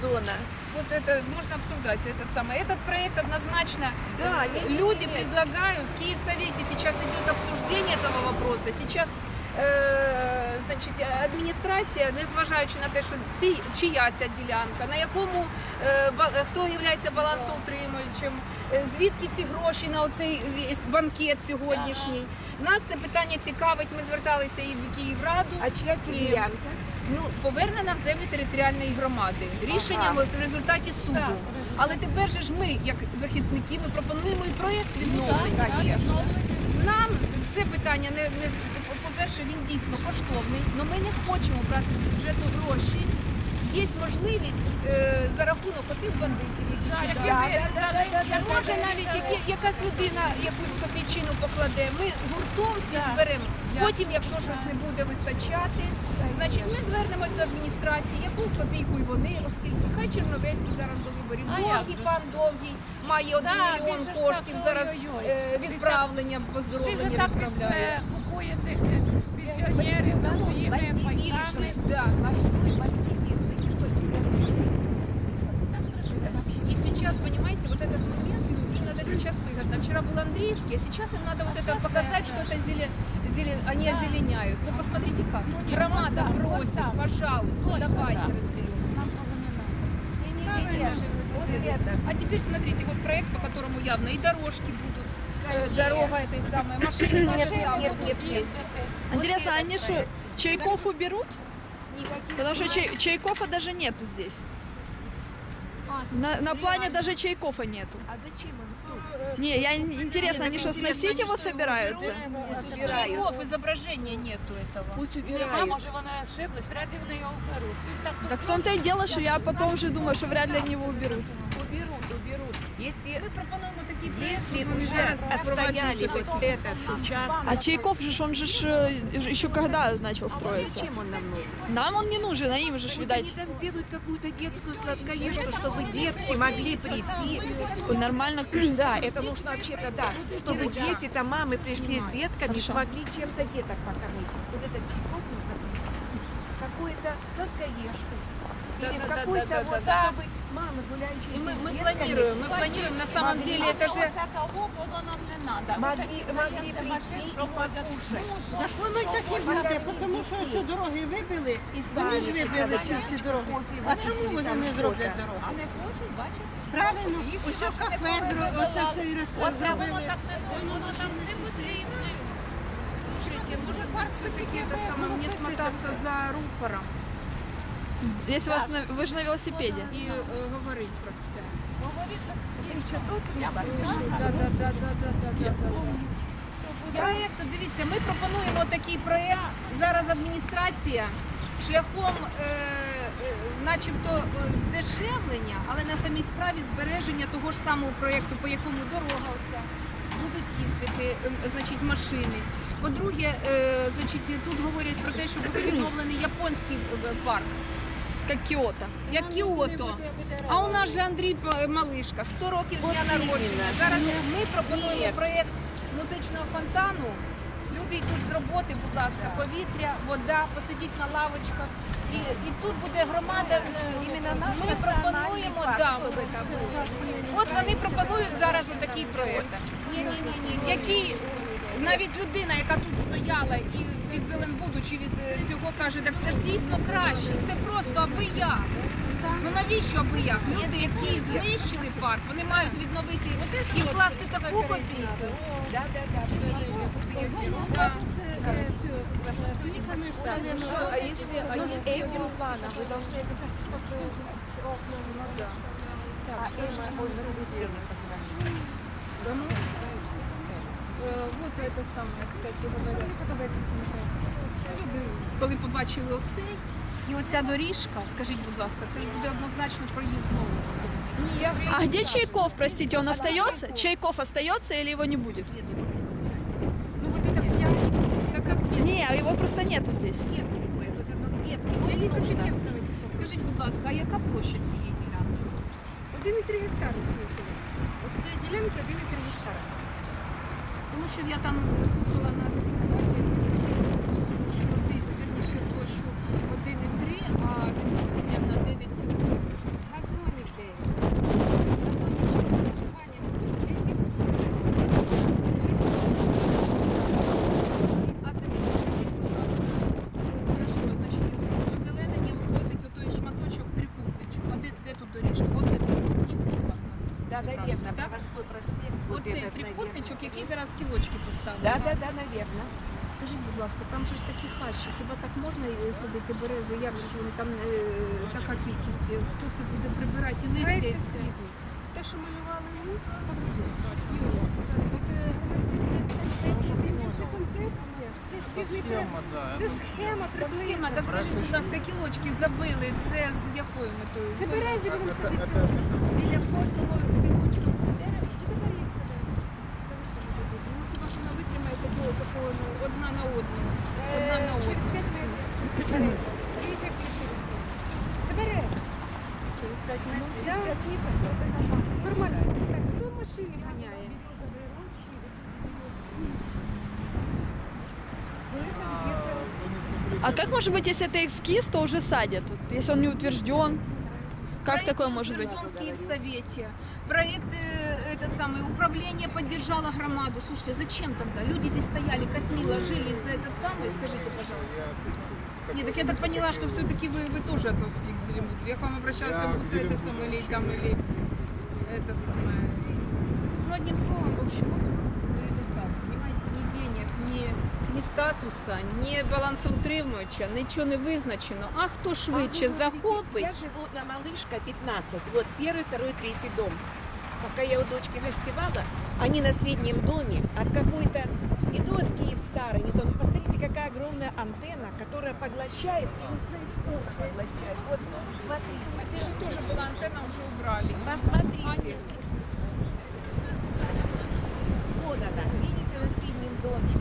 зона. Вот это можно обсуждать этот самый. Этот проект однозначно Да, э, нет, нет, люди нет. предлагают. В Киевсовете сейчас идет обсуждение этого вопроса. Сейчас е, значить, адміністрація, незважаючи на те, що ці, чия ця ділянка, на якому е, ба- е, хто є балансоутримуючим, е, звідки ці гроші на оцей весь банкет сьогоднішній. Нас це питання цікавить. Ми зверталися і в Київраду. А чья деревянка? Ну, повернена в землі територіальної громади. Рішенням Ага. в результаті суду. Але тепер же ж ми, як захисники, ми пропонуємо і проєкт відновлення. Нам це питання не, не з- по-перше, він дійсно коштовний, але ми не хочемо брати з бюджету гроші. Є можливість е, за рахунок отих бандитів, які да, Може навіть які, якась людина якусь копійчину покладе. Ми гуртом всі зберемо. Потім, якщо щось не буде вистачати, значить ми звернемось до адміністрації, яку копійку і вони, оскільки хай Черновецький зараз до виборів. А як Довгий же? пан довгий має один Да, мільйон же ж коштів так, зараз ой-ой-ой. е, відправлення, Він же поздоровлення так відправляє. е, купує цих е, пенсіонерів своїми а сейчас им надо вот это показать, что это зеле, зеле- они озеленяют. Ну посмотрите как. Громада вот так, вот просит, пожалуйста, давайте да. разберемся. Нам того не надо. Правильно же Вот велосипеды. А теперь смотрите, вот проект, по которому явно и дорожки будут, э, Конечно. дорога этой самой, машины нет, будут нет, нет. ездить. Интересно, Вот они что. Чайков уберут? Никаких Потому что Чай- Чайкова даже нету здесь. А, На, на плане реально. даже Чайкова нету. А зачем тут? Не, я интересно, они что, интересно, сносить они его что, его собираются? Пусть убирают. Чайков, изображения нету этого. Пусть Нема, убирают. може вони ошиблись, вряд ли вони його вберуть. Він так Так в том-то и дело, что я потом уже думаю, что вряд ли они его уберут. Уберут, уберут. Если, Ми пропонуємо такий проект, если щоб вони уже зараз отстояли впроваджують вот такі. этот участок, А Чайков же, ж, он же ж, э, еще когда начал строиться? зачем он нам нужен? Нам он не нужен, а им же, ж, Пусть видать, они там делают какую-то детскую сладкоежку, чтобы детки могли прийти. нормально Да, это нужно вообще-то, да, чтобы дети, там мамы пришли с детками, Хорошо. смогли чем-то деток покормить. Вот этот чайков нужно какую-то сладкоежку Или Да-да-да-да-да-да. какой-то вот, чтобы мамы, гуляющие И мы, с мы детками, планируем, мы планируем, на самом Могли. деле, это же... Оце того, воно нам не треба. Могли, могли прийти и покушать. Так воно й так і буде, тому що всі дороги вибили, І вони ж самі вибили всі прикладали. ці дороги. А чому вони не зроблять дорогу? А не хочуть, бачите? Правильно, усе кафе зро- оце цей ресторан Оце воно зробили. так не воно там не потрібно. Слушайте, может быть, все-таки это самое, мне смотаться за рупором Якщо вас на ви ж на велосипеді. І э, говорить про це. Говорить Проєкту, дивіться, ми пропонуємо такий проєкт. Зараз адміністрація шляхом, е, е начебто, е, здешевлення, але на самій справі збереження того ж самого проєкту, по якому дорога оця, будуть їздити е, значить, машини. По-друге, е, значить, тут говорять про те, що буде відновлений японський е, парк. Как Киото. Як Кіото. А у нас же Андрій П- Малишка, 100 років з дня От народження. іменно. Зараз ми пропонуємо Ні. проєкт музичного фонтану. Люди йдуть з роботи, будь ласка, повітря, вода, посидіть на лавочках. І, і тут буде громада. е, Именно наш Ми национальный пропонуємо, парк, да, чтобы это было. от вони пропонують зараз отакий проєкт, Не-не-не-не. який навіть людина, яка тут стояла і від Зеленбуду чи від е, цього каже, так це ж дійсно краще, це просто аби як. Ну навіщо аби як? Люди, які знищили парк, вони мають відновити і вкласти таку копійку. Да, да, да. Да. Хорошо. А якщо, а Но с якщо... этим планом вы должны обязательно позвонить. А Эмма, ой, на Русене позвонить. Да ну. Е, Вот це саме, кстати говоря. Мені подобається ці проєкті. Люди, коли побачили оцей і оця доріжка, скажіть, будь ласка, це ж буде однозначно проїзною. Ні, я А где Чайков, простите, он остается? Чайков остается или его не будет? Ну вот это я... Так как нет? Не, его просто нету здесь. Нет, его, это, это, ну, нет, его Я не не нужно. компетентна в этих вопросах. Скажіть, будь ласка, а яка площа цієї ділянки? 1,3 гектари цієї ділянки. Оце ділянки 1,3 гектари. Тому що я там слухала на наверное, так? Броварской проспект. вот Оцей этот, трикутничок, наверно, який стоит. зараз кілочки поставили. Да, да, да, наверное. Скажіть, будь ласка, там же ж такі хащі, хіба так можна е, садити берези? Як же ж вони там е, така кількість? Хто це буде прибирати і листя і Проект все? ескізний. Те, що малювали ми, там Юля. От е, громадські це концепція, ж, це ескізний проект. Це схема Так, приблизно. схема, так скажіть, будь ласка, кілочки забили, це з якою метою? Це берези будемо садити. Біля кожного Да. Нормально. Так, хто в машині ганяє? А как может быть, если это эскиз, то уже садят? Если он не утвержден, как Проект такое может быть? утвержден в Киевсовете. Проект э, этот самый управление поддержало громаду. Слушайте, зачем тогда? Люди здесь стояли, косми ложились за этот самый, скажите, пожалуйста. Нет, так я так поняла, что все-таки вы, вы тоже относитесь к Зелимуду. Я к вам обращалась, Я как к будто это Зелимуду самое, или вообще там, не или это самое. Ну, одним словом, в общем, вот, вот результат. Понимаете, ни денег, ни, ни статуса, ні балансоутримувача, нічого не визначено. А хто швидше А захопить? Я живу на Малышка 15. Вот первый, второй, третий дом. Пока я у дочки гостевала, они на среднем доме от какой-то, не то от Киев старый, не то, ну, посмотрите, какая огромная антенна, которая поглощает, я не знаю, что поглощает. Вот, смотрите, А здесь же тоже была антенна, уже убрали. посмотрите. Вот она, видите, на среднем доме.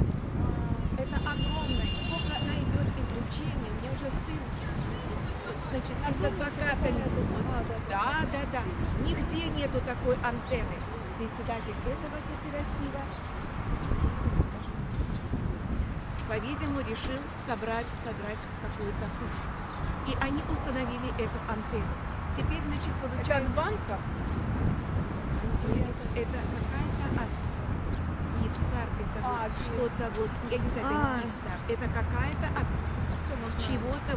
Это огромное. Сколько она идет излучения. У меня уже сын, значит, и с адвокатами. Да, да, да. Нигде нету такой антенны. Председатель этого кооператива, по-видимому, решил собрать, содрать какую-то куш. И они установили эту антенну. Теперь, значит, Это от получается... банка? Это какая-то от Киевстар, это А, вот что-то вот, я не знаю, это А. не Киевстар, это какая-то от чего-то